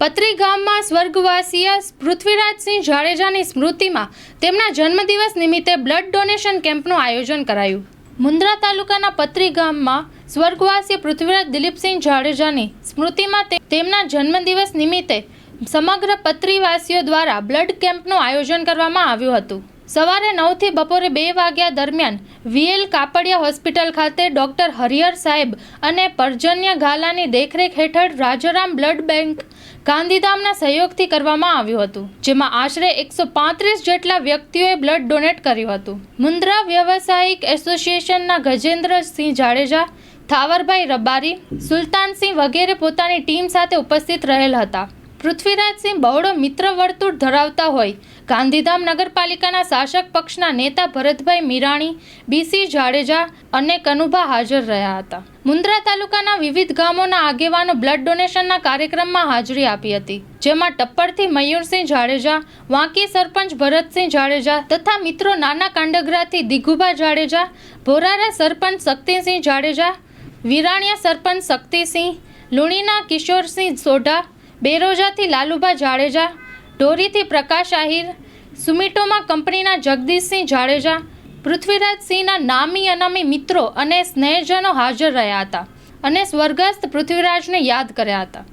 પત્રી ગામમાં સ્વર્ગવાસીય પૃથ્વીરાજસિંહ જાડેજાની સ્મૃતિમાં તેમના જન્મદિવસ નિમિત્તે બ્લડ ડોનેશન કેમ્પનું આયોજન કરાયું. મુન્દ્રા તાલુકાના પત્રી ગામમાં સ્વર્ગવાસી પૃથ્વીરાજ દિલીપસિંહ જાડેજાની સ્મૃતિમાં તેમના જન્મદિવસ નિમિત્તે સમગ્ર પત્રીવાસીઓ દ્વારા બ્લડ કેમ્પનું આયોજન કરવામાં આવ્યું હતું. સવારે નવથી બપોરે બે વાગ્યા દરમિયાન વીએલ કાપડિયા હોસ્પિટલ ખાતે ડોક્ટર હરિહર સાહેબ અને પર્જન્ય ગાલાની દેખરેખ હેઠળ રાજારામ બ્લડ બેંક ગાંધીધામના સહયોગથી કરવામાં આવ્યું હતું, જેમાં આશરે એકસો પાંત્રીસ જેટલા વ્યક્તિઓએ બ્લડ ડોનેટ કર્યું હતું. મુન્દ્રા વ્યવસાયિક એસોસિએશનના ગજેન્દ્રસિંહ જાડેજા, થાવરભાઈ રબારી, સુલતાનસિંહ વગેરે પોતાની ટીમ સાથે ઉપસ્થિત રહેલ હતા. પૃથ્વીરાજસિંહ બહોળો મિત્ર વર્તુળ ધરાવતા હોય. ગાંધીધામ નગરપાલિકાના શાસક પક્ષના નેતા ભરતભાઈ મીરાણી બીસી જાડેજા અને કનુભા હાજર રહ્યા હતા. મુન્દ્રા તાલુકાના વિવિધ ગામોના આગેવાનો બ્લડ ડોનેશનના કાર્યક્રમમાં હાજરી આપી હતી. જેમાં ટપ્પરથી મયુરસિંહ જાડેજા, વાંકી સરપંચ ભરતસિંહ જાડેજા તથા મિત્રો નાના કાંડગરાથી દિગુભા જાડેજા, ભોરારા સરપંચ શક્તિસિંહ જાડેજા, વિરાણિયા સરપંચ શક્તિસિંહ, લુણીના કિશોરસિંહ સોઢા બેરોજાથી લાલુભા જાડેજા ઢોરીથી પ્રકાશ આહિર, સુમિટોમાં કંપનીના જગદીશસિંહ જાડેજા, પૃથ્વીરાજસિંહના નામી અનામી મિત્રો અને સ્નેહજનો હાજર રહ્યા હતા અને સ્વર્ગસ્થ પૃથ્વીરાજને યાદ કર્યા હતા.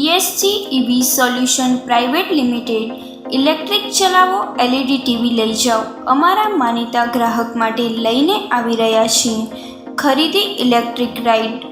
ESG EV solution private limited electric ચલાવો એલઈડી ટીવી લઈ જાઓ. અમારા માનીતા ગ્રાહક માટે લઈને આવી રહ્યા છીએ. ખરીદી ઇલેક્ટ્રિક રાઇડ